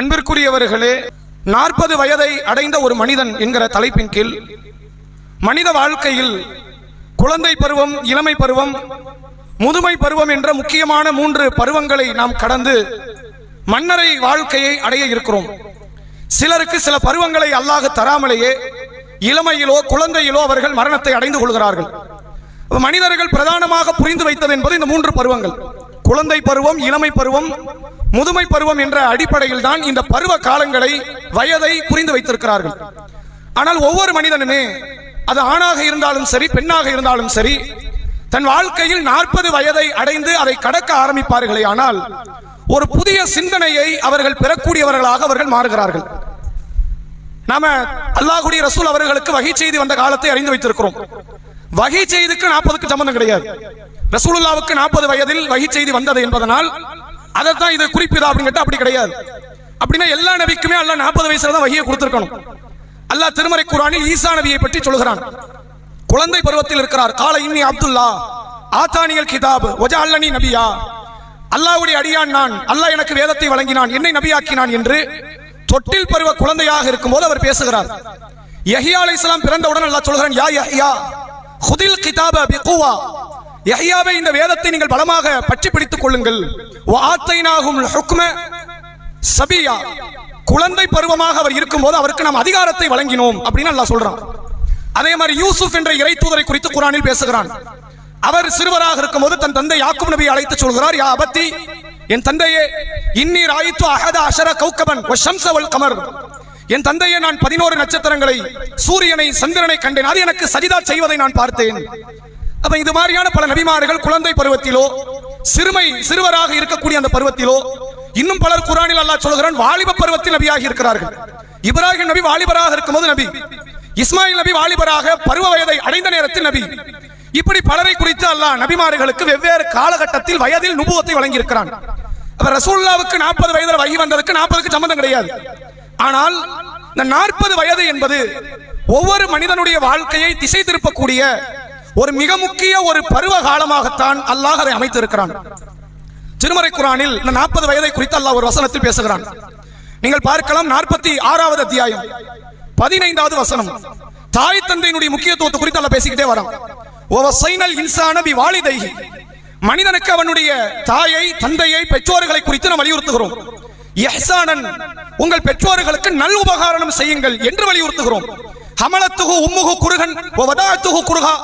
அன்பிற்குரியவர்களே நாற்பது வயதை அடைந்த ஒரு மனிதன் என்கிற தலைப்பின் கீழ் மனித வாழ்க்கையில் குழந்தை பருவம் இளமை பருவம் முதுமை பருவம் என்ற முக்கியமான மூன்று பருவங்களை நாம் கடந்து மன்னரை வாழ்க்கையை அடைய இருக்கிறோம். சிலருக்கு சில பருவங்களை அல்லாஹ் தராமலேயே இளமையிலோ குழந்தையிலோ அவர்கள் மரணத்தை அடைந்து கொள்கிறார்கள். மனிதர்கள் பிரதானமாக புரிந்து வைத்தது என்பது இந்த மூன்று பருவங்கள். குழந்தை பருவம் இளமை பருவம் முதுமை பருவம் என்ற அடிப்படையில் தான் இந்த பருவ காலங்களை வயதை புரிந்து வைத்திருக்கிறார்கள். ஆனால் ஒவ்வொரு மனிதனுமே அது ஆணாக இருந்தாலும் சரி பெண்ணாக இருந்தாலும் சரி தன் வாழ்க்கையில் நாற்பது வயதை அடைந்து அதை கடக்க ஆரம்பிப்பார்களே ஆனால் ஒரு புதிய சிந்தனையை அவர்கள் பெறக்கூடியவர்களாக அவர்கள் மாறுகிறார்கள். நாம அல்லாஹுடைய ரசூல் அவர்களுக்கு வகை செய்தி வந்த காலத்தை அறிந்து வைத்திருக்கிறோம். வகை செய்திக்கு நாற்பதுக்கு சம்பந்தம் கிடையாது. ரசூலுல்லாவுக்கு நாற்பது வயதில் வகை செய்தி வந்தது என்பதனால் அதைத்தான் இது குறிப்பிதா அப்படின்னு கேட்டா அப்படி கிடையாது. அப்படின்னா எல்லா நபிக்குமே அல்ல நாற்பது வயசுல தான் வகையை கொடுத்துருக்கணும். அல்லாஹ் திருமறை குரானில் ஈசா நபியை பற்றி சொல்கிறான் குழந்தை பருவத்தில் இருக்கிறார். கால இன்னி அப்துல்லா ஆத்தானியல் கிதாப் ஒஜா அல்லனி நபியா. அல்லாஹ்வுடைய அடியான் நான். அல்லாஹ் எனக்கு வேதத்தை வழங்கினான். என்னை நபியாக்கினான் என்று தொட்டில் பருவ குழந்தையாக இருக்கும்போது அவர் பேசுகிறார். யஹியா இஸ்லாம் பிறந்தவுடன் அல்லாஹ் சொல்கிறான் யா யா ஹுதில் கிதாப பிகுவா. யஹ்யாவே இந்த வேதத்தை நீங்கள் பலமாக பற்றி பிடித்துக் கொள்ளுங்கள். வ ஆத்தைனாகும் ஹுக்ம சபியா. குழந்தை பருவமாக அவர் இருக்கும்போது அவருக்கு நாம் அதிகாரத்தை வழங்கினோம் அப்படின்னு அல்லாஹ் சொல்றான். அதே மாதிரி யூசுப் என்ற இறை தூதரை குறித்து குரானில் பேசுகிறான். அவர் சிறுவராக இருக்கும்போது தன் தந்தை யாக்கும் நபியை அழைத்து சொல்கிறார் யா அபத்தி என் தந்தையே இன்னி ராயித்து அகத அஷர கௌகபன் கமர். என் தந்தையை நான் பதினோரு நட்சத்திரங்களை சூரியனை சந்திரனை கண்டேன். அது எனக்கு சஜிதா செய்வதை நான் பார்த்தேன். அப்ப இது மாதிரியான பல நபிமார்கள் குழந்தை பருவத்திலோ சிறுமை சிறுவராக இருக்கக்கூடிய அந்த பருவத்திலோ இன்னும் பலர் குரானில் அல்லாஹ் சொல்கிறான் வாலிப பருவத்தில் நபியாகி இருக்கிறார்கள். இப்ராஹிம் நபி வாலிபராக இருக்கும்போது நபி இஸ்மாயில் நபி வாலிபராக பருவ வயதை அடைந்த நேரத்தில் நபி இப்படி பலரை குறித்து அல்லாஹ் நபிமார்களுக்கு வெவ்வேறு காலகட்டத்தில் வயதில் நுபுவத்தை வழங்கியிருக்கிறான். அப்ப ரசூல்லாவுக்கு நாற்பது வயதில் வகி வந்ததுக்கு நாற்பதுக்கு சம்மந்தம் கிடையாது. ஆனால் இந்த நாற்பது வயது என்பது ஒவ்வொரு மனிதனுடைய வாழ்க்கையை திசை திருப்பக்கூடிய ஒரு மிக முக்கிய ஒரு பருவ காலமாகத்தான் அல்லாஹ் அதை அமைத்திருக்கிறான். திருமறை குரானில் இந்த நாற்பது வயதை குறித்து அல்லாஹ் ஒரு வசனத்தில் பேசுகிறான். நீங்கள் பார்க்கலாம் நாற்பத்தி ஆறாவது அத்தியாயம் பதினைந்தாவது வசனம். தாய் தந்தையினுடைய முக்கியத்துவத்தை குறித்து அல்ல பேசிக்கிட்டே வரான். ஓவசைனல் இன்சான பி வாலிதைகி மனிதனுக்கு அவனுடைய தாயை தந்தையை பெற்றோர்களை குறித்து நாம் வலியுறுத்துகிறோம். எஹ்சானன் உங்கள் பெற்றோர்களுக்கு நல் உபகாரணம் செய்யுங்கள் என்று வலியுறுத்துகிறோம். ஹமலத்துகு உம்முகு குருகன் வதாத்துகு குருகா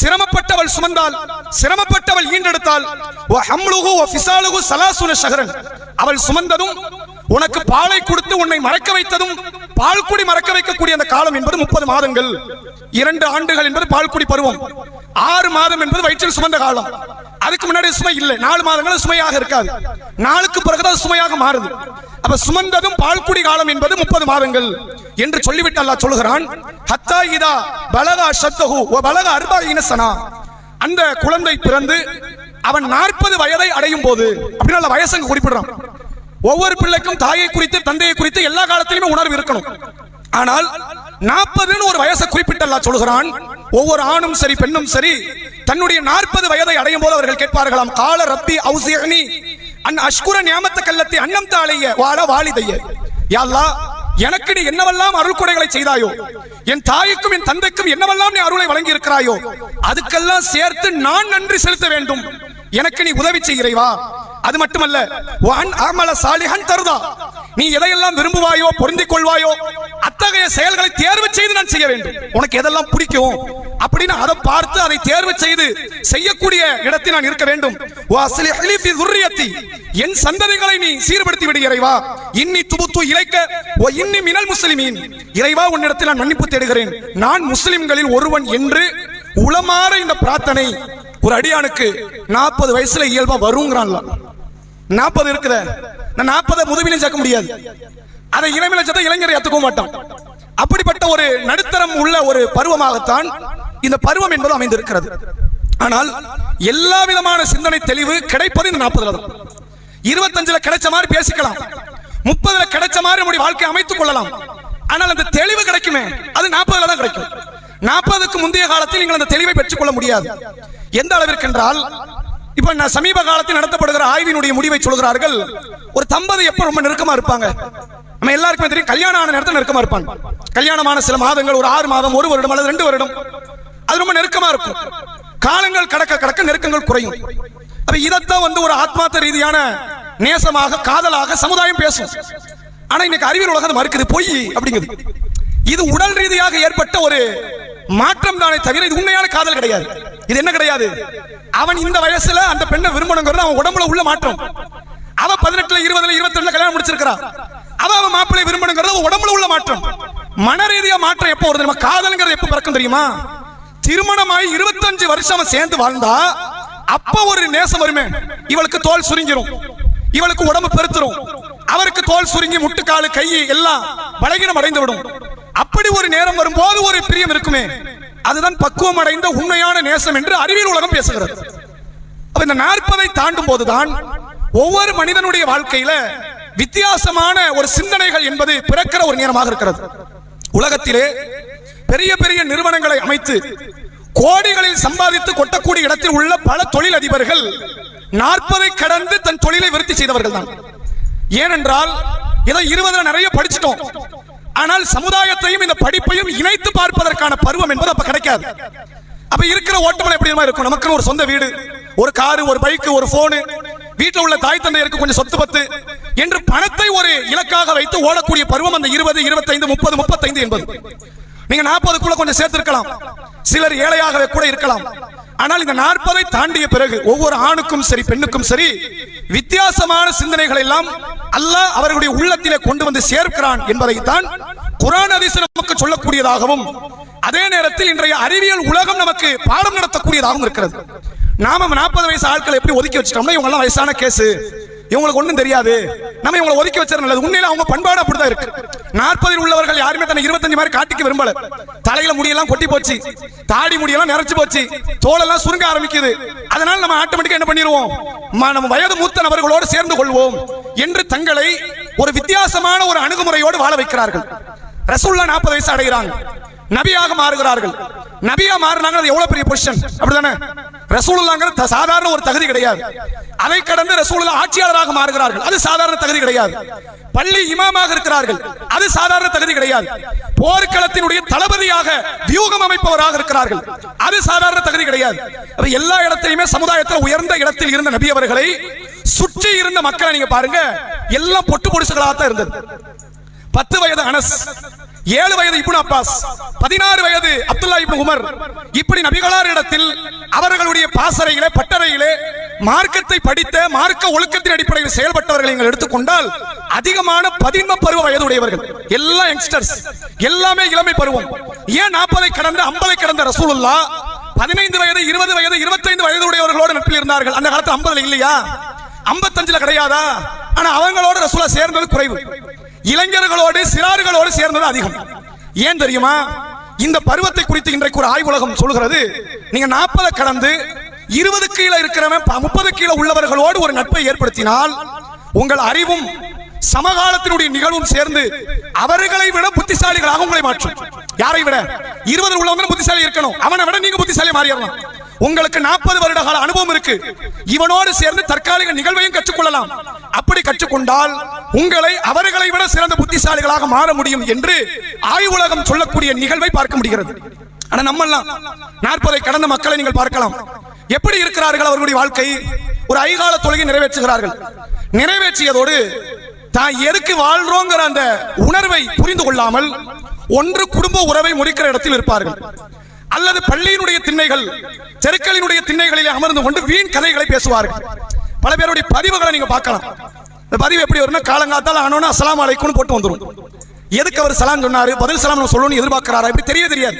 சிரமப்பட்டவள் சுமந்தால் சிரமப்பட்டவள் ஈண்டெடுத்தால் ஓ ஹம்லுகு ஓ ஃபிசாலுகு சலாசுன சகரன் அவள் சுமந்ததும் உனக்கு பாலை கொடுத்து உன்னை மறக்க வைத்ததும் பால்குடி மறக்க வைக்கக்கூடிய அந்த காலம் என்பது முப்பது மாதங்கள். இரண்டு ஆண்டுகள் என்பது பால்குடி பருவம். ஆறு மாதம் என்பது வயிற்றில் சுமந்த காலம். அதுக்கு முன்னாடி சுமை இல்லை. நாலு மாதங்கள் சுமையாக இருக்காது. நாளுக்கு பிறகுதான் சுமையாக மாறுது. அப்ப சுமந்ததும் பால்குடி காலம் என்பது முப்பது மாதங்கள் என்று சொல்லிவிட்டு அல்லாஹ் சொல்லுகிறான் ஹத்தா இதா பலகா ஷத்தஹு பலக அர்பாயின சனா. அந்த குழந்தை பிறந்து அவன் நாற்பது வயதை அடையும் போது அப்படின்னு அல்ல வயசங்க குறிப்பிடுறான். ஒவ்வொரு பிள்ளைக்கும் தாயை குறித்து தந்தையை குறித்து எல்லா காலத்திலுமே உணர்வு இருக்கணும். ஆனால் நாற்பதுன்னு ஒரு வயசை குறிப்பிட்டல்லா சொல்கிறான் ஒவ்வொரு ஆணும் சரி பெண்ணும் சரி தன்னுடைய நாற்பது வயதை அடையும் போது அவர்கள் கேட்பார்களாம் கால ரப்பி அவுசியனி அன் அஷ்குர நியமத்த கல்லத்தை அன்னம் தாளைய வாழ வாலிதைய. யா எனக்கு நீ என்னவெல்லாம் அருள் கொடைகளை செய்தாயோ என் தாய்க்கும் என் தந்தைக்கும் என்னவெல்லாம் நீ அருளை வழங்கி இருக்கிறாயோ அதுக்கெல்லாம் சேர்த்து நான் நன்றி செலுத்த வேண்டும். எனக்கு நீ உதவி செய்கிறேவா அது மட்டுமல்ல அமல சாலிகன் தருதா. நீ எதையெல்லாம் விரும்புவாயோ பொருந்திக் கொள்வாயோ அத்தகைய செயல்களை தேர்வு செய்து நான் செய்ய வேண்டும். உனக்கு எதெல்லாம் பிடிக்கும்? அப்படின்னு அதை பார்த்து அதை தேர்வு செய்து செய்யக்கூடிய இடத்தில் நான் இருக்க வேண்டும். என் சந்ததிகளை நீ சீர்படுத்தி விடு இறைவா. இன்னி துபுத்து இழைக்க ஓ இன்னி மினல் முஸ்லிமீன். இறைவா உன்னிடத்தில் நான் மன்னிப்பு தேடுகிறேன். நான் முஸ்லிம்களில் ஒருவன் என்று உளமாற இந்த பிரார்த்தனை ஒரு அடியானுக்கு நாற்பது வயசுல இயல்பா வருங்கிறான்லாம். நாற்பது இருக்குத. நான் நாற்பதை முதுவிலையும் சேர்க்க முடியாது. அதை இளமையில சேர்த்த இளைஞரை ஏத்துக்கவும் மாட்டான். அப்படிப்பட்ட ஒரு நடுத்தரம் உள்ள ஒரு பருவமாகத்தான் இந்த பருவம் என்பது அமைந்திருக்கிறது. ஆனால் எல்லா விதமான சிந்தனை தெளிவு கிடைப்பது இந்த நாற்பதுல தான். இருபத்தஞ்சுல கிடைச்ச மாதிரி பேசிக்கலாம். முப்பதுல கிடைச்ச மாதிரி நம்முடைய வாழ்க்கை அமைத்துக் கொள்ளலாம். ஆனால் அந்த தெளிவு கிடைக்குமே அது நாற்பதுல தான் கிடைக்கும். நாற்பதுக்கு முந்தைய காலத்தில் நீங்கள் அந்த தெளிவை பெற்றுக்கொள்ள முடியாது. எந்த அளவிற்கு என்றால் இப்ப நான் சமீப காலத்தில் நடத்தப்படுகிற ஆய்வினுடைய முடிவை சொல்கிறார்கள் ஒரு தம்பதி எப்ப ரொம்ப நெருக்கமா இருப்பாங்க? நம்ம எல்லாருக்குமே தெரியும் கல்யாணம் ஆன நேரத்தில் நெருக்கமா இருப்பாங்க. கல்யாணமான சில மாதங்கள் ஒரு ஆறு மாதம் ஒரு வருடம் அல்லது ரெண்டு வருடம். அது ரொம்ப நெருக்கமா இருக்கும். காலங்கள் கடக்க கடக்க நெருக்கங்கள் குறையும். அப்ப இதைத்தான் வந்து ஒரு ஆத்மார்த்த ரீதியான நேசமாக காதலாக சமுதாயம் பேசும். ஆனா இன்னைக்கு அறிவியல் உலகம் மறுக்குது பொய் அப்படிங்குது. இது உடல் ரீதியாக ஏற்பட்ட ஒரு மாற்றம் தானே தவிர இது உண்மையான காதல் கிடையாது. இது என்ன கிடையாது? அவன் இந்த வயசுல அந்த பெண்ணை விரும்பணுங்கிறது அவன் உடம்புல உள்ள மாற்றம். அவ பதினெட்டுல இருபதுல இருபத்தி ரெண்டுல கல்யாணம் முடிச்சிருக்கிறா. அவ அவன் மாப்பிள்ளை விரும்பணுங்கிறது உடம்புல உள்ள மாற்றம். மன ரீதியா மாற்றம் எப்போ வருது? நம்ம காதல்ங்கிறது எப்போ பிறக்கும் தெரியுமா? திருமணமாய் இருபத்தஞ்சு வருஷம் சேர்ந்து வாழ்ந்தா அப்ப ஒரு நேசம் வருமே. இவளுக்கு தோல் சுருங்கிரும். இவளுக்கு உடம்பு பெருத்துரும். அவருக்கு தோல் சுருங்கி முட்டுக்காலு கை எல்லாம் பலகீனம் அடைந்து விடும் அப்படி ஒரு நேரம் வரும்போது ஒரு பிரியம் இருக்குமே. அதுதான் பக்குவம் அடைந்த உண்மையான நேசம் என்று அறிவியல் உலகம் பேசுகிறது. அப்ப இந்த நாற்பதை தாண்டும் போதுதான் ஒவ்வொரு மனிதனுடைய வாழ்க்கையில வித்தியாசமான ஒரு சிந்தனைகள் என்பது பிறக்கிற ஒரு நேரமாக இருக்கிறது. உலகத்திலே பெரிய பெரிய நிறுவனங்களை அமைத்து கோடிகளில் சம்பாதித்து கொட்டக்கூடிய இடத்தில் உள்ள பல தொழில் அதிபர்கள் நாற்பதை கடந்து தன் தொழிலை விருத்தி செய்தவர்கள் தான் ஏனென்றால் ஏதோ இருபதுல நிறைய படிச்சிட்டோம். ஆனால் சமுதாயத்தையும் இந்த படிப்பையும் இணைத்து பார்ப்பதற்கான பருவம் என்பது அப்ப கிடைக்காது. அப்ப இருக்கிற ஓட்டமலை எப்படி இருக்கும்? நமக்குன்னு ஒரு சொந்த வீடு ஒரு காரு ஒரு பைக் ஒரு போனு வீட்டில் உள்ள தாய் தந்தையருக்கு கொஞ்சம் சொத்து பத்து என்று பணத்தை ஒரு இலக்காக வைத்து ஓடக்கூடிய பருவம் அந்த இருபது இருபத்தைந்து முப்பது முப்பத்தைந்து என்பது. நீங்க நாற்பதுக்குள்ள கொஞ்சம் சேர்த்திருக்கலாம். சிலர் ஏழையாகவே கூட இருக்கலாம். ஆனால் இந்த நாற்பதை தாண்டிய பிறகு ஒவ்வொரு ஆணுக்கும் சரி பெண்ணுக்கும் சரி வித்தியாசமான சிந்தனைகள் எல்லாம் அல்லாஹ் அவர்களுடைய உள்ளத்திலே கொண்டு வந்து சேர்க்கிறான் என்பதைத்தான் குரான் ஹதீஸ் நமக்கு சொல்லக்கூடியதாகவும் அதே நேரத்தில் இன்றைய அறிவியல் உலகம் நமக்கு பாடம் நடத்தக்கூடியதாகவும் இருக்கிறது. நாம நாற்பது வயசு ஆட்களை எப்படி ஒதுக்கி வச்சிட்டோம்னா இவங்க எல்லாம் வயசான கேஸ். இவங்களுக்கு ஒண்ணும் தெரியாது. நம்ம இவங்களை ஒதுக்கி வச்சது நல்லது. உண்மையில அவங்க பண்பாடு அப்படிதான் இருக்கு. நாற்பதில் உள்ளவர்கள் யாருமே தன்னை இருபத்தஞ்சு மாதிரி காட்டிக்க விரும்பல. தலையில முடியெல்லாம் கொட்டி போச்சு. தாடி முடியெல்லாம் நிறைச்சு போச்சு. தோலெல்லாம் சுருங்க ஆரம்பிக்குது. அதனால நம்ம ஆட்டோமேட்டிக்கா என்ன பண்ணிடுவோம்? நம்ம வயது மூத்த நபர்களோடு சேர்ந்து கொள்வோம் என்று தங்களை ஒரு வித்தியாசமான ஒரு அணுகுமுறையோடு வாழ வைக்கிறார்கள். ரசூல்லா நாற்பது வயசு அடைகிறாங்க. நபியாக மாறுகிறார்கள். நபியா மாறினாங்க அது எவ்வளவு பெரிய பொசிஷன் அப்படிதானே? ரசூலுல்லாங்கிற சாதாரண ஒரு தகுதி கிடையாது. அதை கடந்து ரசூலுல்லா ஆட்சியாளராக மாறுகிறார்கள். அது சாதாரண தகுதி கிடையாது. பள்ளி இமாமாக இருக்கிறார்கள். அது சாதாரண தகுதி கிடையாது. போர்க்களத்தினுடைய தளபதியாக வியூகம் அமைப்பவராக இருக்கிறார்கள். அது சாதாரண தகுதி கிடையாது. எல்லா இடத்திலுமே சமுதாயத்தில் உயர்ந்த இடத்தில் இருந்த நபி அவர்களை சுற்றி இருந்த மக்களை நீங்க பாருங்க எல்லாம் பொட்டு பொடிசுகளாக தான் இருந்தது. பத்து வயது அனஸ் ஏழு வயது இப்னு அப்பாஸ் பதினாறு வயது அப்துல்லா இப்னு உமர். இப்படி நபிகளார் இடத்தில் அவர்களுடைய பாசறையிலே பட்டறையிலே மார்க்கத்தை படித்த மார்க்க ஒழுக்கத்தின் அடிப்படையில் செயல்பட்டவர்களை நீங்கள் எடுத்துக்கொண்டால் அதிகமான பதின்ம பருவ வயதுடையவர்கள் எல்லாம் யங்ஸ்டர்ஸ் எல்லாமே இளமை பருவம். ஏன் நாற்பதை கடந்த ஐம்பதை கடந்த ரசூலுல்லா? பதினைந்து வயது இருபது வயது இருபத்தைந்து வயது உடையவர்களோடு நட்பில் இருந்தார்கள். அந்த காலத்து ஐம்பதுல இல்லையா? ஐம்பத்தஞ்சுல கிடையாதா? ஆனா அவங்களோட ரசூலா சேர்ந்தது குறைவு. இளைஞர்களோடு சிறார்களோடு சேர்ந்தது அதிகம். ஏன் தெரியுமா? இந்த பருவத்தை குறித்து இன்றைக்கு ஒரு ஆய்வுலகம் சொல்கிறது நீங்க நாற்பதை கடந்து இருபது கீழே இருக்கிறவன் முப்பது கீழே உள்ளவர்களோடு ஒரு நட்பை ஏற்படுத்தினால் உங்கள் அறிவும் சமகாலத்தினுடைய நிகழ்வும் சேர்ந்து அவர்களை விட புத்திசாலிகளாக உங்களை மாற்றும். யாரை விட? இருபது உள்ளவங்க புத்திசாலி இருக்கணும். அவனை விட நீங்க புத்திசாலி மாறிடலாம். உங்களுக்கு நாற்பது வருட கால அனுபவம் இருக்கு. இவனோடு சேர்ந்து தற்காலிக நிகழ்வையும் கற்றுக்கொள்ளலாம். அப்படி கற்றுக்கொண்டால் உங்களை அவர்களை விட சிறந்த புத்திசாலிகளாக மாற முடியும் என்று ஆய்வுலகம் சொல்லக்கூடிய நிகழ்வை பார்க்க முடிகிறது. ஆனா நம்ம எல்லாம் நாற்பதை கடந்த மக்களை நீங்கள் பார்க்கலாம். எப்படி இருக்கிறார்கள் அவர்களுடைய வாழ்க்கை? ஒரு ஐகால தொழுகை நிறைவேற்றுகிறார்கள். நிறைவேற்றியதோடு தான் எதுக்கு வாழ்றோங்கிற அந்த உணர்வை புரிந்து கொள்ளாமல் ஒன்று குடும்ப உறவை முடிக்கிற இடத்தில் இருப்பார்கள். அல்லது பள்ளியினுடைய திண்ணைகள் தெருக்களினுடைய திண்ணைகளிலே அமர்ந்து கொண்டு வீண் கதைகளை பேசுவார்கள். பல பேருடைய பதிவுகளை நீங்க பார்க்கலாம். இந்த பதிவு எப்படி வரும்னா காலங்காத்தால் ஆனோன்னு அஸ்லாம் அலைக்கும்னு போட்டு வந்துடும் எதுக்கு அவர் சலாம் சொன்னாரு? பதில் சலாம் நம்ம சொல்லணும்னு எதிர்பார்க்கிறாரா? இப்படி தெரிய தெரியாது.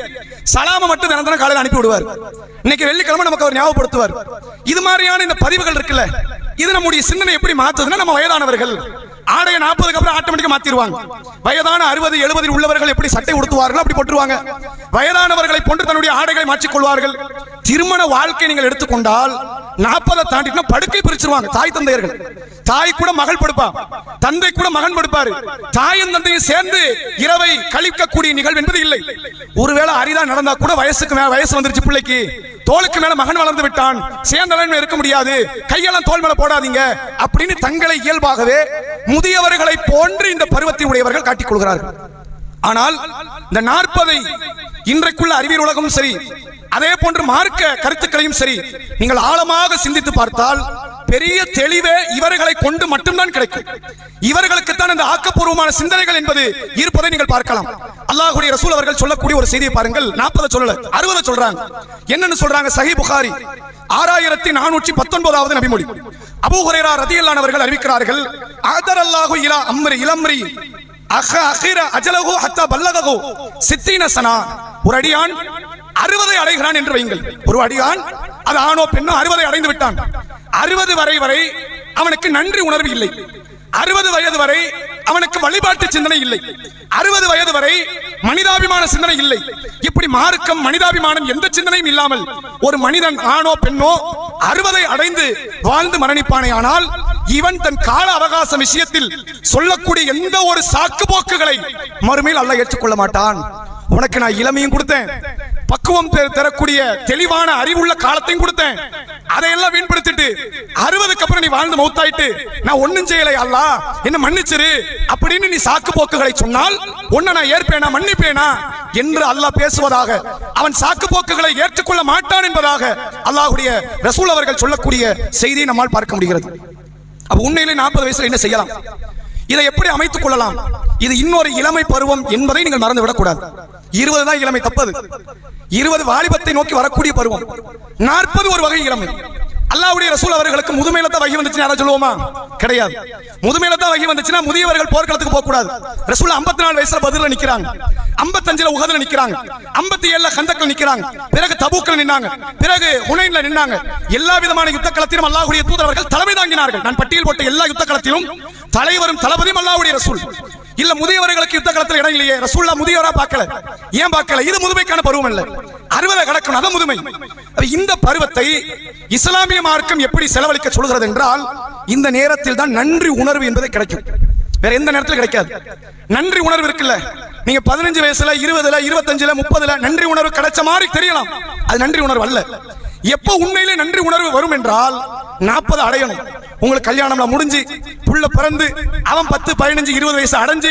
சலாம மட்டும் தினம் தினம் காலையில் அனுப்பி விடுவார். இன்னைக்கு வெள்ளிக்கிழமை நமக்கு அவர் ஞாபகப்படுத்துவார். இது மாதிரியான இந்த பதிவுகள் இருக்குல்ல இது நம்முடைய சிந்தனை எப்படி மாத்துதுன்னா நம்ம வயதானவர்கள். ஆடைய நாற்பதுக்கு அப்புறம் ஆட்டோமேட்டிக்கா மாத்திடுவாங்க. வயதான அறுபது எழுபதில் உள்ளவர்கள் எப்படி சட்டை உடுத்துவார்கள் அப்படி போட்டுருவாங்க. வயதானவர்களை போன்று தன்னுடைய ஆடைகளை மாற்றிக் கொள்வார்கள் திருமண வாழ்க்கை நீங்கள் எடுத்துக்கொண்டால் நாற்பதை தாண்டினா படுக்கை பிரிச்சிருவாங்க. தாய் தந்தையர்கள். தாய் கூட மகள் படுப்பா. தந்தை கூட மகன் படுப்பாரு. தாயும் தந்தையும் சேர்ந்து இரவை கழிக்கக்கூடிய நிகழ்வு என்பது இல்லை. ஒருவேளை அரிதா நடந்தா கூட வயசுக்கு மே- வயசு வந்துருச்சு பிள்ளைக்கு. தோளுக்கு மேல மகன் வளர்ந்து விட்டான். சேர்ந்தவன் இருக்க முடியாது. கையெல்லாம் தோல் மேல போடாதீங்க அப்படின்னு தங்களை இயல்பாகவே முதியவர்களை போன்று இந்த பருவத்தை உடையவர்கள் காட்டிக் கொள்கிறார்கள். ஆனால் இந்த நாற்பதை இன்றைக்குள்ள அறிவியல் உலகமும் சரி அதே போன்று மார்க்க கருத்துக்களையும் சரி நீங்கள் ஆழமாக சிந்தித்து பார்த்தால் பெரிய தெளிவே இவர்களை கொண்டு மட்டும்தான் கிடைக்கும். இவர்களுக்கு தான் இந்த ஆக்கப்பூர்வமான சிந்தனைகள் என்பது இருப்பதை நீங்கள் பார்க்கலாம். அல்லாஹுடைய ரசூல் அவர்கள் சொல்லக்கூடிய ஒரு செய்தியை பாருங்கள். நாற்பது சொல்லல அறுபது சொல்றாங்க. என்னன்னு சொல்றாங்க? சஹி புகாரி ஆறாயிரத்தி நானூற்றி பத்தொன்பதாவது நபிமொழி. அபூ ஹுரைரா ரதியல்லான் அறிவிக்கிறார்கள் ஆதர் அல்லாஹு இலா அம்ரி இளம்ரி அஜலகு ஹத்தா பல்லககு சித்தீன சனா ஒரு அடியான் அறுபதை அடைகிறான் என்று வையுங்கள். ஒரு அடியான் அது ஆணோ பெண்ணோ அறுபதை அடைந்து விட்டான். அறுபது வரை வரை அவனுக்கு நன்றி உணர்வு இல்லை. அறுபது வயது வரை அவனுக்கு வழிபாட்டு சிந்தனை இல்லை. அறுபது வயது வரை மனிதாபிமான சிந்தனை இல்லை. இப்படி மார்க்கம் மனிதாபிமானம் எந்த சிந்தனையும் இல்லாமல் ஒரு மனிதன் ஆணோ பெண்ணோ அறுபதை அடைந்து வாழ்ந்து மரணிப்பானே ஆனால் இவன் தன் கால அவகாச விஷயத்தில் சொல்லக்கூடிய எந்த ஒரு சாக்கு போக்குகளை மறுமையில் அல்ல ஏற்றுக்கொள்ள மாட்டான். உனக்கு நான் இளமையும் கொடுத்தேன். பக்குவம் தரக்கூடிய தெளிவான அறிவுள்ள காலத்தையும் கொடுத்தேன். அதையெல்லாம் வீண்படுத்திட்டு அறுபதுக்கு அப்புறம் நீ வாழ்ந்து மௌத்தாயிட்டு நான் ஒண்ணும் செய்யலை அல்ல என்ன மன்னிச்சிரு. அப்படின்னு நீ சாக்கு போக்குகளை சொன்னால் உன்னை நான் ஏற்பேனா மன்னிப்பேனா என்று அல்லாஹ் பேசுவதாக அவன் சாக்கு போக்குகளை ஏற்றுக்கொள்ள மாட்டான் என்பதாக அல்லாஹுடைய ரசூல் அவர்கள் சொல்லக்கூடிய செய்தியை நம்மால் பார்க்க முடிகிறது. அப்ப உண்மையிலே நாற்பது வயசுல என்ன செய்யலாம்? இதை எப்படி அமைத்துக் கொள்ளலாம்? இது இன்னொரு இளமை பருவம் என்பதை நீங்கள் மறந்து விடக்கூடாது இருபது தான் இளமை தப்பது. இருபது வாலிபத்தை நோக்கி வரக்கூடிய பருவம். நாற்பது ஒரு வகை இளமை. அல்லாவுடைய ரசூல் அவர்களுக்கு முதுமையில தான் வகி வந்துச்சுன்னு யாராவது சொல்லுவோமா? கிடையாது. முதுமையில தான் வகி வந்துச்சுன்னா முதியவர்கள் போர்க்களத்துக்கு போக கூடாது ரசூல் 54 நாலு வயசுல பதில நிக்கிறாங்க. 55 உகதுல நிக்கிறாங்க. 57 ஏழுல கந்தக்கள் நிக்கிறாங்க. பிறகு தபூக்கள் நின்னாங்க. பிறகு ஹுனைன்ல நின்னாங்க. எல்லா விதமான யுத்த களத்திலும் அல்லாஹுடைய தூதரவர்கள் தலைமை தாங்கினார்கள். நான் பட்டியல் போட்ட எல்லா யுத்த களத்திலும் தலைவரும் தளபதியும் அல்லாவுடைய ரசூல். இல்ல முதியவர்களுக்கு யுத்த களத்தில் இடம் இல்லையே. ரசூல்லா முதியவரா பார்க்கல. ஏன் பார்க்கல? இது முதுமைக்கான பருவம் இல்ல அறுபதை கடக்கணும் அதான் முதுமை. இந்த பருவத்தை இஸ்லாமிய மார்க்கம் எப்படி செலவழிக்க சொல்கிறது என்றால் இந்த நேரத்தில் தான் நன்றி உணர்வு என்பது கிடைக்கும். வேற எந்த நேரத்தில் கிடைக்காது. நன்றி உணர்வு இருக்குல்ல. நீங்க பதினஞ்சு வயசுல இருபதுல இருபத்தஞ்சுல முப்பதுல நன்றி உணர்வு கிடைச்ச மாதிரி தெரியலாம். அது நன்றி உணர்வு அல்ல. எப்போ உண்மையிலே நன்றி உணர்வு வரும் என்றால் நாற்பது அடையணும். உங்களுக்கு கல்யாணம்ல முடிஞ்சு புள்ள பிறந்து அவன் பத்து பதினஞ்சு இருபது வயசு அடைஞ்சு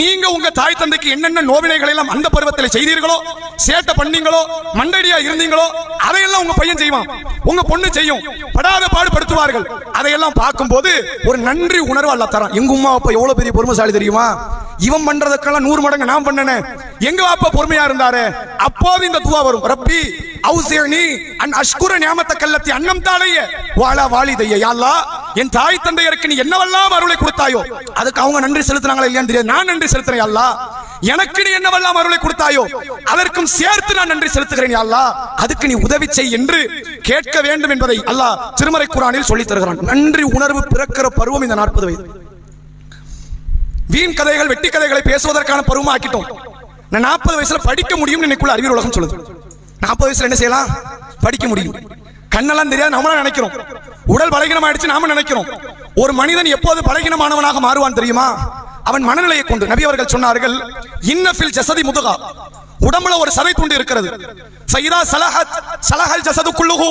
நீங்க உங்க தாய் தந்தைக்கு என்னென்ன நோவினைகளை எல்லாம் அந்த பருவத்தில் செய்தீர்களோ சேட்டை பண்ணீங்களோ மண்டடியா இருந்தீங்களோ அதையெல்லாம் உங்க பையன் செய்வான். உங்க பொண்ணு செய்யும். படாத பாடுபடுத்துவார்கள். அதையெல்லாம் பார்க்கும்போது ஒரு நன்றி உணர்வு அல்ல தரான். எங்க உமா அப்பா எவ்வளவு பெரிய பொறுமைசாலி தெரியுமா? இவன் பண்றதுக்கெல்லாம் நூறு மடங்கு நான் பண்ணனே. எங்க அப்பா பொறுமையா இருந்தாரு? அப்போது இந்த துவா வரும். ரப்பி அவுசியனி அன் அஷ்குர நியாமத்த கல்லத்தி அன்னம் தாளைய. வாழா வாழிதைய யாழ்லா என் தாய் தந்தையருக்கு நீ என்னவெல்லாம் அருளை கொடுத்தாயோ அதுக்கு அவங்க நன்றி செலுத்துனாங்களா இல்லையான்னு தெரியாது. நான் நன்றி செலுத்துறேன் யா எனக்கு நீ என்னவெல்லாம் அருளை கொடுத்தாயோ அதற்கும் சேர்த்து நான் நன்றி செலுத்துகிறேன் அல்லா. அதுக்கு நீ உதவி செய் என்று கேட்க வேண்டும் என்பதை அல்லாஹ் திருமறை குரானில் சொல்லித் தருகிறான். நன்றி உணர்வு பிறக்கிற பருவம் இந்த நாற்பது வயது. வீண் கதைகள் வெட்டி கதைகளை பேசுவதற்கான பருவமா ஆக்கிட்டோம் நான் நாற்பது வயசுல படிக்க முடியும் இன்னைக்குள்ள அறிவியல் உலகம் சொல்லுது. நாற்பது வயசுல என்ன செய்யலாம்? படிக்க முடியும். கண்ணெல்லாம் தெரியாது நம்மளும் நினைக்கிறோம். உடல் பலகீனம் ஆயிடுச்சு நாம நினைக்கிறோம். ஒரு மனிதன் எப்போது பலகீனமானவனாக மாறுவான் தெரியுமா? அவன் மனநிலையை கொண்டு. நபி அவர்கள் சொன்னார்கள் இன்னஃபில் ஜசதி முதுகா. உடம்புல ஒரு சதை துண்டு இருக்கிறது. சைதா சலஹத் சலஹல் ஜசது குள்ளுகு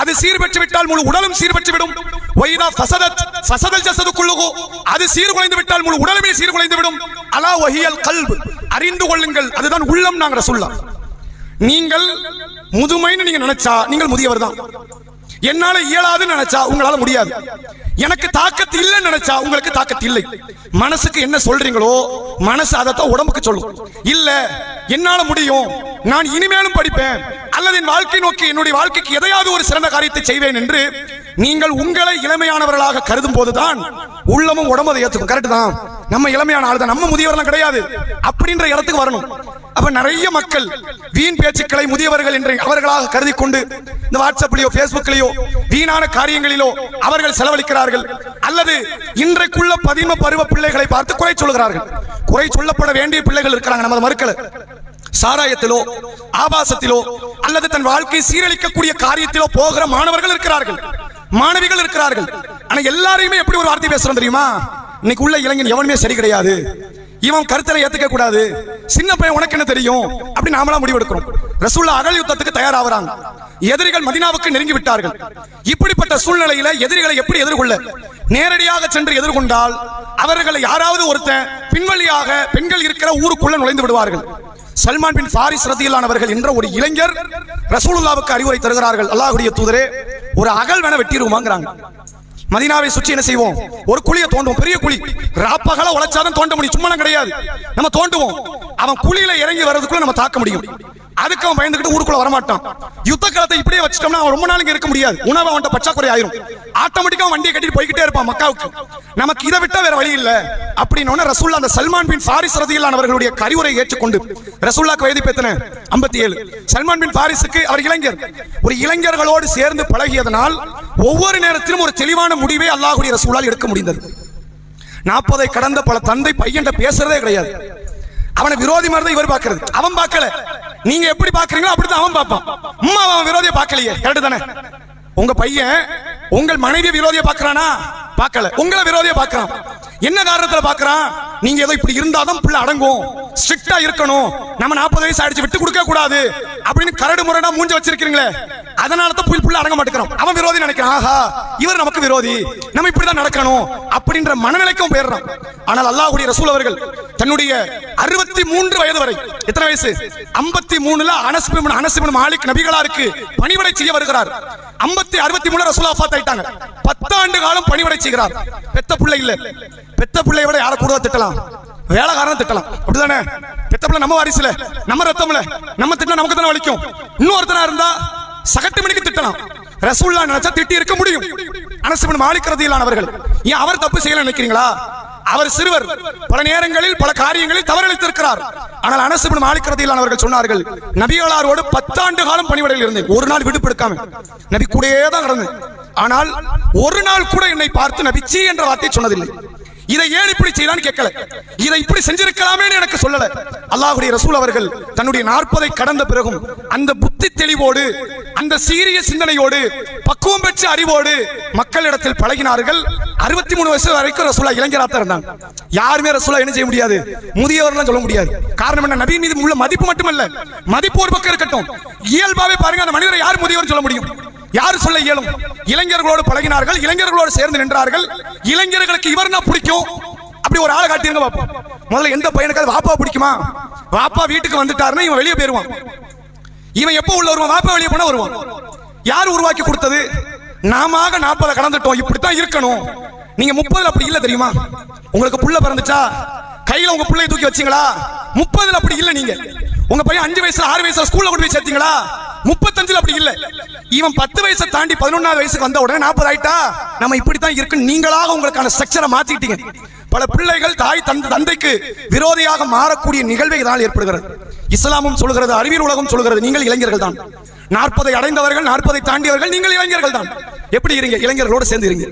அது சீர் பெற்று விட்டால் முழு உடலும் சீர் பெற்று விடும் வைதா ஃபசதத் ஃபசதல் ஜசது குள்ளுகு அது சீர்குலைந்து விட்டால் முழு உடலுமே சீர்குலைந்து விடும். அலா வஹியல் கல்ப். அறிந்து கொள்ளுங்கள் அதுதான் உள்ளம் நாங்கள் சொல்லலாம் நீங்கள் முதுமைன்னு நீங்க நினைச்சா நீங்கள் முதியவர் தான். என்னால இயலாதுன்னு நினைச்சா உங்களால முடியாது. எனக்கு தாக்கத்து இல்லைன்னு நினைச்சா உங்களுக்கு தாக்கத்து இல்லை. மனசுக்கு என்ன சொல்றீங்களோ மனசு அதைத்தான் உடம்புக்கு சொல்லும். இல்ல என்னால முடியும். நான் இனிமேலும் படிப்பேன். அல்லது என் வாழ்க்கை நோக்கி என்னுடைய வாழ்க்கைக்கு எதையாவது ஒரு சிறந்த காரியத்தை செய்வேன் என்று நீங்கள் உங்களை இளமையானவர்களாக கருதும் போதுதான் உள்ளமும் உடம்பு அதை ஏற்றுக்கும் கரெக்ட் தான். நம்ம இளமையான ஆள் தான். நம்ம முதியவர்லாம் கிடையாது. அப்படின்ற இடத்துக்கு வரணும். அப்ப நிறைய மக்கள் வீண் பேச்சுக்களை முதியவர்கள் என்று அவர்களாக கருதி கொண்டு இந்த வாட்ஸ்அப்லயோ பேஸ்புக்லயோ வீணான காரியங்களிலோ அவர்கள் செலவழிக்கிறார்கள். அல்லது இன்றைக்குள்ள பதிம பருவ பிள்ளைகளை பார்த்து குறை சொல்கிறார்கள் குறை சொல்லப்பட வேண்டிய பிள்ளைகள் இருக்கிறாங்க. நமது மறுக்கல. சாராயத்திலோ ஆபாசத்திலோ அல்லது தன் வாழ்க்கை சீரழிக்கக்கூடிய காரியத்திலோ போகிற மாணவர்கள் இருக்கிறார்கள். மாணவிகள் இருக்கிறார்கள். ஆனா எல்லாரையுமே எப்படி ஒரு வார்த்தை பேசுறோம் தெரியுமா? இன்னைக்கு உள்ள இளைஞன் எவனுமே சரி கிடையாது. இவன் கருத்தரை ஏத்துக்க கூடாது. சின்ன பையன் உனக்கு என்ன தெரியும்? அப்படி நாமளா முடிவெடுக்கிறோம். ரசூல்லா அகல் யுத்தத்துக்கு தயாராகிறாங்க எதிரிகள் மதினாவுக்கு நெருங்கி விட்டார்கள். இப்படிப்பட்ட சூழ்நிலையில எதிரிகளை எப்படி எதிர்கொள்ள? நேரடியாக சென்று எதிர்கொண்டால் அவர்களை யாராவது ஒருத்தன் பின்வழியாக பெண்கள் இருக்கிற ஊருக்குள்ள நுழைந்து விடுவார்கள். சல்மான் பின் ஃபாரிஸ் ரத்தியிலானவர்கள் என்ற ஒரு இளைஞர் ரசூலுல்லாவுக்கு அறிவுரை தருகிறார்கள். அல்லாஹுடைய தூதரே ஒரு அகல் வேண வெட்டிடுவோமாங்கிறாங்க மதீனாவை சுற்றி என்ன செய்வோம்? ஒரு குழியை தோண்டுவோம் பெரிய குழி. ராப்பகல உழைச்சாதான் தோண்ட முடியும் சும்மா கிடையாது. நம்ம தோண்டுவோம். அவன் குழியில இறங்கி வர்றதுக்குள்ள நம்ம தாக்க முடியும். அதுக்கு அவன் பயந்துகிட்டு ஊருக்குள்ள வரமாட்டான். யுத்த காலத்தை இப்படியே வச்சுட்டோம்னா அவன் ரொம்ப நாளைக்கு இருக்க முடியாது. உணவு அவன்கிட்ட பச்சாக்குறை ஆயிரும். ஆட்டோமேட்டிக்கா வண்டியை கட்டிட்டு போய்கிட்டே இருப்பான் மக்காவுக்கு. நமக்கு இதை விட்டா வேற வழி இல்ல. அப்படின்னு ரசூல்லா அந்த சல்மான் பின் ஃபாரிஸ் ரதியிலானவர்களுடைய கரிவுரை ஏற்றுக்கொண்டு ரசூல்லாக்கு வயது பேத்தன ஐம்பத்தி ஏழு சல்மான் பின் ஃபாரிஸுக்கு அவர் இளைஞர். ஒரு இளைஞர்களோடு சேர்ந்து பழகியதனால் ஒவ்வொரு நேரத்திலும் ஒரு தெளிவான முடிவை அல்லாஹுடைய ரசூலால் எடுக்க முடிந்தது. நாற்பதை கடந்த பல தந்தை பையன் பேசுறதே கிடையாது. அவனை விரோதி மாதிரி இவர் பார்க்கறது. அவன் பார்க்கல. நீங்க எப்படி பாக்குறீங்களோ அப்படிதான் அவன் பார்ப்பான். அம்மா அவன் விரோதிய பார்க்கலையே. கரெக்ட் தானே? உங்க பையன் உங்கள் மனைவி விரோதிய பாக்குறானா பார்க்கல. உங்களை விரோதிய பாக்குறான் என்ன காரணத்துல பாக்குறான் நீங்க ஏதோ இப்படி இருந்தாதான் பிள்ளை அடங்கும். ஸ்ட்ரிக்டா இருக்கணும். நம்ம நாற்பது வயசு ஆயிடுச்சு விட்டு கொடுக்க கூடாது. அப்படின்னு கரடு முரடா மூஞ்ச வச்சிருக்கீங்களே. அதனால தான் புல் புள்ள அடங்க மாட்டேங்கிறோம். அவன் விரோதி நினைக்கிறான். ஆஹா இவர் நமக்கு விரோதி. நம்ம இப்படிதான் நடக்கணும் அப்படின்ற மனநிலைக்கும் போயிடுறான். ஆனால் அல்லாஹ்வுடைய ரசூல் அவர்கள் தன்னுடைய அறுபத்தி மூன்று வயது வரை எத்தனை வயசு? ஐம்பத்தி மூணுல அனஸ்பின் அனஸ்பின் மாலிக் நபிகளாருக்கு பணிவிடை செய்ய வருகிறார். ஐம்பத்தி அறுபத்தி மூணு ரசூல் ஃபாத் ஆயிட்டாங்க. பத்தாண்டு காலம் பணிவிடை செய்கிறார். பெத்த பிள்ளை இல்ல. பெத்த பிள்ளையை விட யாரை கூட திட்டலாம்? வேலைக்காரன் திட்டலாம். அப்படிதானே? பெத்த பிள்ளை நம்ம வாரிசுல. நம்ம ரத்தம்ல. நம்ம திட்டம் நமக்கு தானே வலிக்கும்? இன்னொருத்தனா இருந்தா சகட்டு மணிக்கு திட்டலாம். ரசூல்லா நினைச்சா திட்டி இருக்க முடியும். அனசுமன் மாலிக் ஏன் அவர் தப்பு செய்யல நினைக்கிறீங்களா? அவர் சிறுவர். பல நேரங்களில் பல காரியங்களில் தவறளித்திருக்கிறார். ஆனால் அனசுபின் மாலிக் சொன்னார்கள் நபிகளாரோடு பத்தாண்டு காலம் பணிவிடையில் இருந்தேன். ஒரு நாள் விடுப்பெடுக்காம நபி கூடயே தான் நடந்தேன் ஆனால் ஒரு நாள் கூட என்னை பார்த்து நபிச்சி என்ற வார்த்தை சொன்னதில்லை. இதை ஏன் இப்படி செய்தான்னு கேட்கல. இதை இப்படி செஞ்சிருக்கலாமேன்னு எனக்கு சொல்லல. அல்லாஹுடைய ரசூல் அவர்கள் தன்னுடைய நாற்பதை கடந்த பிறகும் அந்த புத்தி தெளிவோடு அந்த சீரிய சிந்தனையோடு பக்குவம் பெற்ற அறிவோடு மக்களிடத்தில் பழகினார்கள். அறுபத்தி மூணு வயசு வரைக்கும் ரசூலா இளைஞராக தான் இருந்தாங்க. யாருமே ரசூலா என்ன செய்ய முடியாது. முதியவர்லாம் சொல்ல முடியாது. காரணம் என்ன? நபி மீது உள்ள மதிப்பு மட்டுமல்ல. மதிப்பு ஒரு பக்கம் இருக்கட்டும். இயல்பாவே பாருங்க அந்த மனிதரை யார் முதியவர் சொல்ல முடியும்? யாரு சொல்ல இயலும்? இளைஞர்களோடு பழகினார்கள் இளைஞர்களோடு சேர்ந்து நின்றார்கள். இளைஞர்களுக்கு இவர் என்ன பிடிக்கும்? அப்படி ஒரு ஆளை காட்டிருங்க பாப்போம். முதல்ல எந்த பையனுக்கு வாப்பா பிடிக்குமா? வாப்பா வீட்டுக்கு வந்துட்டாருன்னா இவன் வெளியே போயிருவான். இவன் எப்போ உள்ள வருவான்? வாப்பா வெளியே போனா வருவான். யார் உருவாக்கி கொடுத்தது? நாம நாற்பதை கடந்துட்டோம். இப்படித்தான் இருக்கணும். நீங்க முப்பதுல அப்படி இல்ல தெரியுமா? உங்களுக்கு புள்ள பிறந்துச்சா? கையில உங்க பிள்ளைய தூக்கி வச்சீங்களா? முப்பதுல அப்படி இல்ல நீங்க. உங்க பையன் அஞ்சு வயசுல ஆறு வயசுல ஸ்கூல்ல கொண்டு போய் சேர்த்தீங்களா? முப்பத்தஞ்சுல அப்படி இல்ல. இவன் பத்து வயசை தாண்டி பதினொன்னாவது வயசுக்கு வந்த உடனே நாற்பது ஆயிட்டா? நம்ம இப்படித்தான் இருக்கு நீங்களாக உங்களுக்கான ஸ்ட்ரக்சரை மாத்திட்டீங்க பல பிள்ளைகள் தாய் தந்தை தந்தைக்கு விரோதியாக மாறக்கூடிய நிகழ்வை இதனால் ஏற்படுகிறது. இஸ்லாமும் சொல்கிறது அறிவியல் உலகம் சொல்கிறது நீங்கள் இளைஞர்கள் தான். நாற்பதை அடைந்தவர்கள் நாற்பதை தாண்டியவர்கள் நீங்கள் இளைஞர்கள் தான். எப்படி இருங்க இளைஞர்களோடு சேர்ந்து இருங்க.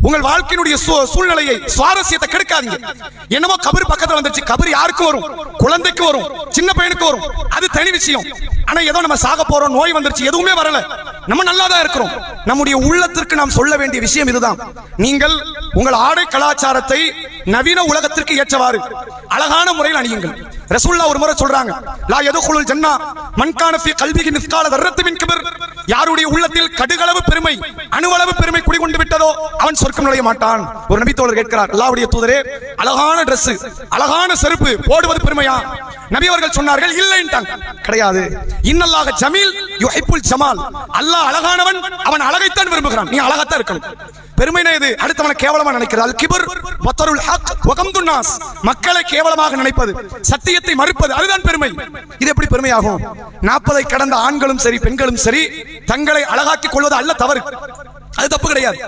உங்கள் வாழ்க்கையினுடைய சூழ்நிலையை சுவாரஸ்யத்தை கெடுக்காதீங்க. என்னமோ கபர் பக்கத்துல வந்துச்சு கபர் யாருக்கு வரும்? குழந்தைக்கு வரும். சின்ன பையனுக்கு வரும். அது தனி விஷயம். ஆனா ஏதோ நம்ம சாக போறோம் நோய் வந்துருச்சு. எதுவுமே வரல. நம்ம நல்லா தான் இருக்கிறோம். நம்முடைய உள்ளத்திற்கு நாம் சொல்ல வேண்டிய விஷயம் இதுதான். நீங்கள் உங்கள் ஆடை கலாச்சாரத்தை நவீன உலகத்திற்கு ஏற்றவாறு அழகான முறையில் அணியுங்கள். ரசூல்லா ஒரு முறை சொல்றாங்க லா எதுகுலுல் ஜன்னா மன்கான ஃபீ கல்விகி மிஸ்கால தர்ரத்து மின் கிபர். யாருடைய உள்ளத்தில் கடுகளவு பெருமை அணுவளவு பெருமை குடிகொண்டு விட்டதோ அவன் சொர்க்கம் நுழைய மாட்டான். ஒரு நபி தோழர் கேட்கிறார் அல்லாஹ்வுடைய தூதரே அழகான டிரஸ் அழகான செருப்பு போடுவது பெருமையா? நபி அவர்கள் சொன்னார்கள் இல்லைன்ட்டாங்க. கிடையாது. இன்னல்லாக ஜமீல் யுஹிப்புல் ஜமால். அல்லாஹ் அழகானவன் அவன் அழகைத்தான் விரும்புகிறான். நீ அழகாத்தான் இருக்கணும். பெருமைனா இது அடுத்தவனை கேவலமா நினைக்கிறது. அல் கிபர் வத்தருல் ஹக் வகம்துன்னாஸ் மக்களை கேவலமாக நினைப்பது சத்தியத்தை மறுப்பது அதுதான் பெருமை. இது எப்படி பெருமையாகும்? நாற்பதை கடந்த ஆண்களும் சரி பெண்களும் சரி தங்களை அழகாக்கிக் கொள்வது அல்ல தவறு. அது தப்பு கிடையாது.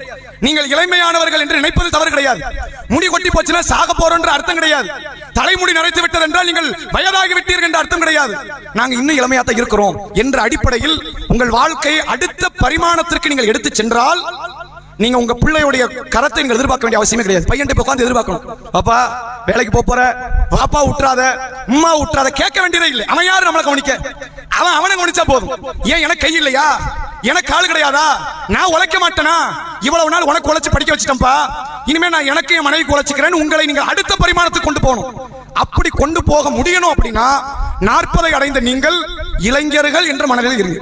நீங்கள் இளமையானவர்கள் என்று நினைப்பது தவறு கிடையாது. முடி கொட்டி போச்சுன்னா சாக போறோம் என்று அர்த்தம் கிடையாது. தலைமுடி நரைத்து விட்டது என்றால் நீங்கள் வயதாகி விட்டீர்கள் என்ற அர்த்தம் கிடையாது. நாங்க இன்னும் இளமையாத்தான் இருக்கிறோம். என்ற அடிப்படையில் உங்கள் வாழ்க்கையை அடுத்த பரிமாணத்திற்கு நீங்கள் எடுத்து சென்றால் நீங்க உங்க பிள்ளையுடைய கரத்தை நீங்க எதிர்பார்க்க வேண்டிய அவசியமே கிடையாது. பையன் இப்ப உட்காந்து எதிர்பார்க்கணும். பாப்பா வேலைக்கு போக போற. பாப்பா விட்டுறாத உமா விட்டுறாத கேட்க வேண்டியதே இல்லை. அவன் யாரு நம்மளை கவனிக்க? அவன் அவனை கவனிச்சா போதும். ஏன் எனக்கு கை இல்லையா? எனக்கு கால் கிடையாதா? நான் உழைக்க மாட்டேனா? இவ்வளவு நாள் உனக்கு உழைச்சு படிக்க வச்சுட்டேன்ப்பா. இனிமே நான் எனக்கு என் மனைவி உழைச்சிக்கிறேன் உங்களை நீங்க அடுத்த பரிமாணத்துக்கு கொண்டு போகணும். அப்படி கொண்டு போக முடியணும் அப்படின்னா நாற்பதை அடைந்த நீங்கள் இளைஞர்கள் என்ற மனதில் இருங்க.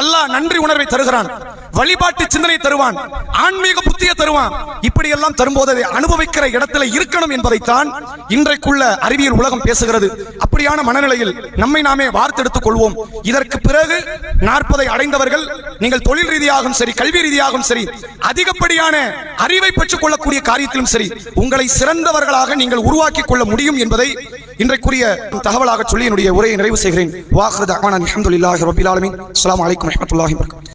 அல்லாஹ் நன்றி உணர்வை தருகிறான். வழிபாட்டு சிந்தனை தருவான் ஆன்மீக புத்தியை தருவான். இப்படி எல்லாம் தரும்போது அதை அனுபவிக்கிற இடத்துல இருக்கணும் என்பதைத்தான் இன்றைக்குள்ள அறிவியல் உலகம் பேசுகிறது. அப்படியான மனநிலையில் நம்மை நாமே வார்த்தெடுத்துக் கொள்வோம். இதற்கு பிறகு நாற்பதை அடைந்தவர்கள் நீங்கள் தொழில் ரீதியாகவும் சரி கல்வி ரீதியாகவும் சரி அதிகப்படியான அறிவை பெற்றுக் கொள்ளக்கூடிய காரியத்திலும் சரி உங்களை சிறந்தவர்களாக நீங்கள் உருவாக்கிக் கொள்ள முடியும் என்பதை இன்றைக்குரிய தகவலாக சொல்லி என்னுடைய உரையை நிறைவு செய்கிறேன். வாஹர் அஹ்மான் அலமதுல்லாஹி ரபில் ஆலமின். அஸ்ஸலாமு அலைக்கும் வரஹ்மத்துல்லாஹி